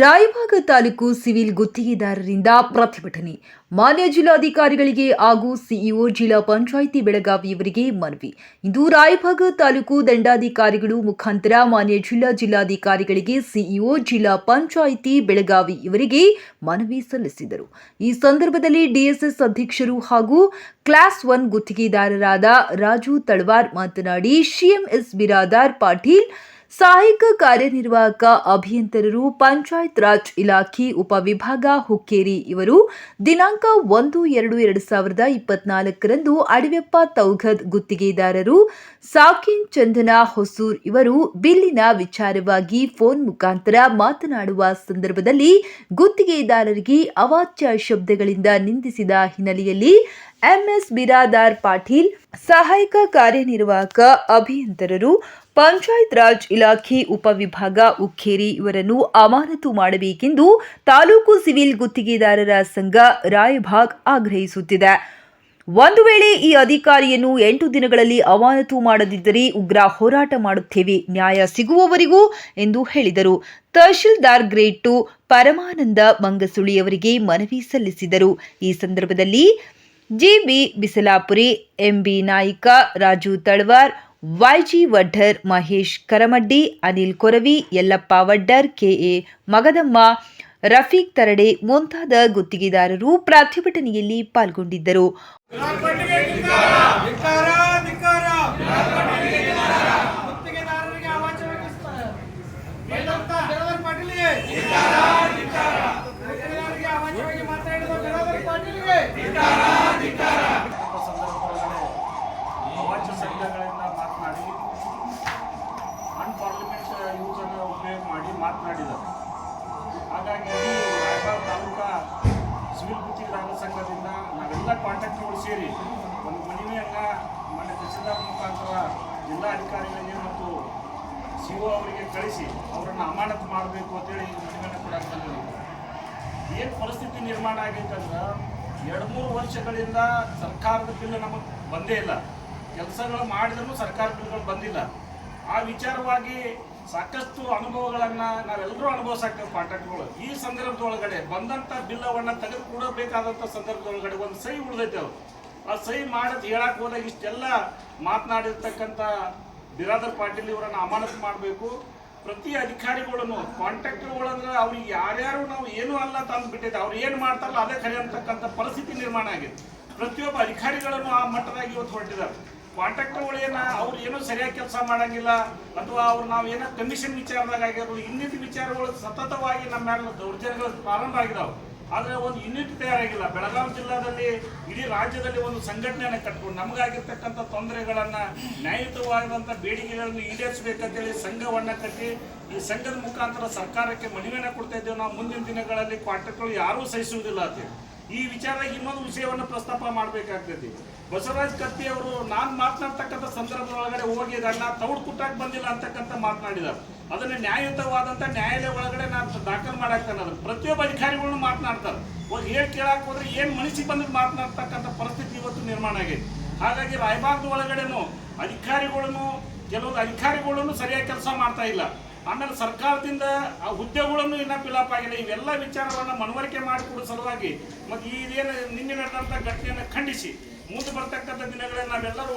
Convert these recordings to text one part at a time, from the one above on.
Raybag taluk civil ಗುತ್ತಿಗೆದಾರರಿಂದ ಪ್ರತಿಭಟನೆ. ಮಾನ್ಯ ಜಿಲ್ಲಾಧಿಕಾರಿಗಳಿಗೆ ಹಾಗೂ ಸಿಇಒ ಜಿಲ್ಲಾ ಪಂಚಾಯಿತಿ ಬೆಳಗಾವಿಯವರಿಗೆ ಮನವಿ. ಇಂದು ರಾಯಭಾಗ ತಾಲೂಕು ದಂಡಾಧಿಕಾರಿಗಳು ಮುಖಾಂತರ ಮಾನ್ಯ ಜಿಲ್ಲಾ ಜಿಲ್ಲಾಧಿಕಾರಿಗಳಿಗೆ, ಸಿಇಒ ಜಿಲ್ಲಾ ಪಂಚಾಯಿತಿ ಬೆಳಗಾವಿ ಇವರಿಗೆ ಮನವಿ ಸಲ್ಲಿಸಿದರು. ಈ ಸಂದರ್ಭದಲ್ಲಿ ಡಿಎಸ್ಎಸ್ ಅಧ್ಯಕ್ಷರು ಹಾಗೂ ಕ್ಲಾಸ್ ಒನ್ ಗುತ್ತಿಗೆದಾರರಾದ ರಾಜು ತಳವಾರ್ ಮಾತನಾಡಿ ಸಿಎಂಎಸ್ ಬಿರಾದಾರ್ ಪಾಟೀಲ್ ಸಹಾಯಕ ಕಾರ್ಯನಿರ್ವಾಹಕ ಅಭಿಯಂತರರು, ಪಂಚಾಯತ್ ರಾಜ್ ಇಲಾಖೆ ಉಪವಿಭಾಗ ಹುಕ್ಕೇರಿ ಇವರು ದಿನಾಂಕ ಒಂದು ಎರಡು ಎರಡು ಸಾವಿರದ ಇಪ್ಪತ್ನಾಲ್ಕರಂದು ಅಡವೆಪ್ಪ ತೌಘದ್ ಗುತ್ತಿಗೆದಾರರು ಸಾಕಿನ್ ಚಂದನ ಹೊಸೂರ್ ಇವರು ಬಿಲ್ಲಿನ ವಿಚಾರವಾಗಿ ಫೋನ್ ಮುಖಾಂತರ ಮಾತನಾಡುವ ಸಂದರ್ಭದಲ್ಲಿ ಗುತ್ತಿಗೆದಾರರಿಗೆ ಅವಾಚ್ಯ ಶಬ್ದಗಳಿಂದ ನಿಂದಿಸಿದ ಹಿನ್ನೆಲೆಯಲ್ಲಿ ಎಂಎಸ್ ಬಿರಾದಾರ್ ಪಾಟೀಲ್, ಸಹಾಯಕ ಕಾರ್ಯನಿರ್ವಾಹಕ ಅಭಿಯಂತರರು, ಪಂಚಾಯತ್ ರಾಜ್ ಇಲಾಖೆ ಉಪವಿಭಾಗ ಉಕ್ಕೇರಿ ಇವರನ್ನು ಅಮಾನತು ಮಾಡಬೇಕೆಂದು ತಾಲೂಕು ಸಿವಿಲ್ ಗುತ್ತಿಗೆದಾರರ ಸಂಘ ರಾಯಭಾಗ್ ಆಗ್ರಹಿಸುತ್ತಿದೆ. ಒಂದು ವೇಳೆ ಈ ಅಧಿಕಾರಿಯನ್ನು ಎಂಟು ದಿನಗಳಲ್ಲಿ ಅಮಾನತು ಮಾಡದಿದ್ದರೆ ಉಗ್ರ ಹೋರಾಟ ಮಾಡುತ್ತೇವೆ, ನ್ಯಾಯ ಸಿಗುವವರಿಗೂ ಎಂದು ಹೇಳಿದರು. ತಹಶೀಲ್ದಾರ್ ಗ್ರೇಡ್ ಟು ಪರಮಾನಂದ ಮಂಗಸುಳಿಯವರಿಗೆ ಮನವಿ ಸಲ್ಲಿಸಿದರು. ಈ ಸಂದರ್ಭದಲ್ಲಿ GB Bisalapuri, MB Nayka, Raju Talawar, YG Waddar, Mahesh Karamaddi, Anil Koravi, Yallappa Waddar KA Magadamma, Rafiq Tarade ಮುಂತಾದ ಗುತ್ತಿಗೆದಾರರು ಪ್ರತಿಭಟನೆಯಲ್ಲಿ ಪಾಲ್ಗೊಂಡಿದ್ದರು ಧಿಕ್ಕಾರ ಧಿಕ್ಕಾರ ಗುತ್ತಿಗೆದಾರರಿಗೆ ಅವಾಚ್ಯವಾಗಿಸ್ತಾರೆ ಹೇಳಿದಂತ ಬಿರಾದರ್ ಪಾಟೀಲ್ಗೆ ಗುತ್ತಿಗೆದಾರರಿಗೆ ಅವಾಚ್ಯವಾಗಿ ಮಾತಾಡಿದ ಬಿರಾದರ್ ಪಾಟೀಲ್ಗೆ ಸಂದರ್ಭದೊಳಗಡೆ ಅವಾಚ್ಯ ಶಬ್ದಗಳಿಂದ ಮಾತನಾಡಿ ಅನ್ಪಾರ್ಲಿಮೆಂಟ್ ಯೂಸ್ ಅನ್ನು ಉಪಯೋಗ ಮಾಡಿ ಮಾತನಾಡಿದ್ದಾರೆ ಹಾಗಾಗಿ ರಾಯಬಾಗ ತಾಲೂಕಾ ಸಿವಿಲ್ ಗುತ್ತಿಗೆದಾರರ ಸಂಘದಿಂದ ನಾವೆಲ್ಲ ಕಾಂಟ್ಯಾಕ್ಟ್ಗಳು ಸೇರಿ ಒಂದು ಮನವಿಯನ್ನು ಮನೆ ತಹಸೀಲ್ದಾರ್ ಮುಖಾಂತರ ಜಿಲ್ಲಾಧಿಕಾರಿಗಳಿಗೆ ಮತ್ತು ಸಿ ಒ ಅವರಿಗೆ ಕಳಿಸಿ ಅವರನ್ನು ಅಮಾನತು ಮಾಡಬೇಕು ಅಂತೇಳಿ ಮನವಿಯನ್ನು ಕೂಡ ಬಂದಿದ್ದೀವಿ ಏನು ಪರಿಸ್ಥಿತಿ ನಿರ್ಮಾಣ ಆಗೈತೆ ಅಂದ್ರೆ ಎರಡು ಮೂರು ವರ್ಷಗಳಿಂದ ಸರ್ಕಾರದ ಬಿಲ್ ನಮಗೆ ಬಂದೇ ಇಲ್ಲ. ಕೆಲಸಗಳು ಮಾಡಿದ್ರೂ ಸರ್ಕಾರ ಬಿಲ್ಗಳು ಬಂದಿಲ್ಲ. ಆ ವಿಚಾರವಾಗಿ ಸಾಕಷ್ಟು ಅನುಭವಗಳನ್ನು ನಾವೆಲ್ಲರೂ ಅನುಭವಿಸಾಕ್ತೇವೆ ಕಾಂಟ್ರಾಕ್ಟ್ಗಳು. ಈ ಸಂದರ್ಭದೊಳಗಡೆ ಬಂದಂಥ ಬಿಲ್ಲವನ್ನು ತೆಗೆದುಕೊಡಬೇಕಾದಂಥ ಸಂದರ್ಭದೊಳಗಡೆ ಒಂದು ಸಹಿ ಉಳಿದೈತೆ ಅವರು ಆ ಸಹಿ ಮಾಡೋದು ಹೇಳಕ್ಕೆ ಹೋದಾಗ ಇಷ್ಟೆಲ್ಲ ಮಾತನಾಡಿರ್ತಕ್ಕಂಥ ಬಿರಾದರ್ ಪಾಟೀಲ್ ಇವರನ್ನು ಅಮಾನತು ಮಾಡಬೇಕು. ಪ್ರತಿ ಅಧಿಕಾರಿಗಳನ್ನು ಕಾಂಟ್ರಾಕ್ಟರ್ಗಳಂದ್ರೆ ಅವ್ರಿಗೆ ಯಾರ್ಯಾರು ನಾವು ಏನೂ ಅಲ್ಲ ತಂದು ಬಿಟ್ಟೈತೆ ಅವ್ರು ಏನು ಮಾಡ್ತಾರಲ್ಲ ಅದೇ ಖರೆ ಅಂತಕ್ಕಂಥ ಪರಿಸ್ಥಿತಿ ನಿರ್ಮಾಣ ಆಗಿದೆ. ಪ್ರತಿಯೊಬ್ಬ ಅಧಿಕಾರಿಗಳನ್ನು ಆ ಮಟ್ಟದಾಗಿ ಇವತ್ತು ಹೊರಟಿದ್ದಾರೆ. ಕಾಂಟ್ರಾಕ್ಟರ್ಗಳು ಏನ ಅವ್ರು ಏನೋ ಸರಿಯಾಗಿ ಕೆಲಸ ಮಾಡಂಗಿಲ್ಲ. ಅಥವಾ ಅವ್ರು ನಾವು ಏನೋ ಕಮಿಷನ್ ವಿಚಾರದಾಗ ಆಗಿರ್ಬೋದು ಇನ್ನಿತ ವಿಚಾರಗಳು ಸತತವಾಗಿ ನಮ್ಮ ಮೇಲೆ ದೌರ್ಜನ್ಯಗಳು ಪ್ರಾರಂಭ ಆಗಿದಾವೆ. ಆದರೆ ಒಂದು ಯೂನಿಟ್ ತಯಾರಾಗಿಲ್ಲ. ಬೆಳಗಾವಿ ಜಿಲ್ಲಾದಲ್ಲಿ ಇಡೀ ರಾಜ್ಯದಲ್ಲಿ ಒಂದು ಸಂಘಟನೆಯನ್ನು ಕಟ್ಕೊಂಡು ನಮಗಾಗಿರ್ತಕ್ಕಂಥ ತೊಂದರೆಗಳನ್ನು ನ್ಯಾಯಯುತವಾದಂಥ ಬೇಡಿಕೆಗಳನ್ನು ಈಡೇರಿಸಬೇಕಂತೇಳಿ ಸಂಘವನ್ನು ಕಟ್ಟಿ, ಈ ಸಂಘದ ಮುಖಾಂತರ ಸರ್ಕಾರಕ್ಕೆ ಮನವಿಯನ್ನು ಕೊಡ್ತಾ ಇದ್ದೇವೆ. ನಾವು ಮುಂದಿನ ದಿನಗಳಲ್ಲಿ ಕಾಂಟ್ರಾಕ್ಟ್ಗಳು ಯಾರೂ ಸಹಿಸುವುದಿಲ್ಲ ಅಂತೇಳಿ ಈ ವಿಚಾರದಾಗ ಇನ್ನೊಂದು ವಿಷಯವನ್ನು ಪ್ರಸ್ತಾಪ ಮಾಡಬೇಕಾಗ್ತೈತಿ. ಬಸವರಾಜ್ ಕತ್ತಿ ಅವರು ನಾನು ಮಾತನಾಡ್ತಕ್ಕಂಥ ಸಂದರ್ಭದೊಳಗಡೆ ಹೋಗಿ ಗಣ್ಣ ತೌಡು ಕುಟ್ಟಾಕ್ ಬಂದಿಲ್ಲ ಅಂತಕ್ಕಂಥ ಮಾತನಾಡಿದ್ದಾರೆ ಅದನ್ನ ನ್ಯಾಯಯುತವಾದಂಥ ನ್ಯಾಯಾಲಯ ಒಳಗಡೆ ನಾನು ದಾಖಲು ಮಾಡಾಕ್ತಾನೆ. ಪ್ರತಿಯೊಬ್ಬ ಅಧಿಕಾರಿಗಳನ್ನು ಮಾತನಾಡ್ತಾರೆ. ಹೋಗಿ ಹೇಳಿ ಕೇಳಕ್ಕೆ ಹೋದ್ರೆ ಏನು ಮನಸ್ಸಿಗೆ ಬಂದಿದ್ದು ಮಾತನಾಡ್ತಕ್ಕಂಥ ಪರಿಸ್ಥಿತಿ ಇವತ್ತು ನಿರ್ಮಾಣ ಆಗಿದೆ ಹಾಗಾಗಿ ರಾಯಭಾಗದ ಒಳಗಡೆನು ಅಧಿಕಾರಿಗಳನ್ನು ಕೆಲವೊಂದು ಅಧಿಕಾರಿಗಳನ್ನು ಸರಿಯಾಗಿ ಕೆಲಸ ಮಾಡ್ತಾ ಇಲ್ಲ. ಆಮೇಲೆ ಸರ್ಕಾರದಿಂದ ಆ ಹುದ್ದೆಗಳನ್ನು ಇನ್ನೂ ಫಿಲಪ್ ಆಗಿಲ್ಲ. ಇವೆಲ್ಲ ವಿಚಾರವನ್ನು ಮನವರಿಕೆ ಮಾಡಿಕೊಡೋ ಸಲುವಾಗಿ ಮತ್ತು ಇದೇನು ನಿನ್ನೆ ನಡೆದಂಥ ಘಟನೆಯನ್ನು ಖಂಡಿಸಿ. ಮುಂದೆ ಬರ್ತಕ್ಕಂಥ ದಿನಗಳಲ್ಲಿ ನಾವೆಲ್ಲರೂ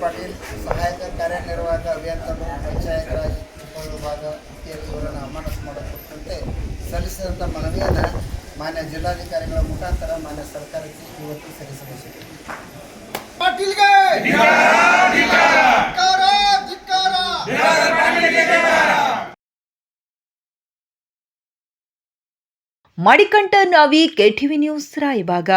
ಪಾಟೀಲ್ ಸಹಾಯಕ ಕಾರ್ಯನಿರ್ವಾಹಕ ಅಭಿಯಂತರರು ಪಂಚಾಯತ್ ರಾಜ್ ಉಪವಿಭಾಗ ಇತ್ಯಾದಿ ಇವರನ್ನು ಅಮಾನತು ಮಾಡುವಂತೆ ಸಲ್ಲಿಸಿದಂಥ ಮನವಿಯನ್ನು ಮಾನ್ಯ ಜಿಲ್ಲಾಧಿಕಾರಿಗಳ ಮುಖಾಂತರ ಮಾನ್ಯ ಸರ್ಕಾರಕ್ಕೆ ಇವತ್ತು ಸಲ್ಲಿಸಬೇಕು. ಪಾಟೀಲ್ಗೆ! Manikantha Navi KTV news Raibag.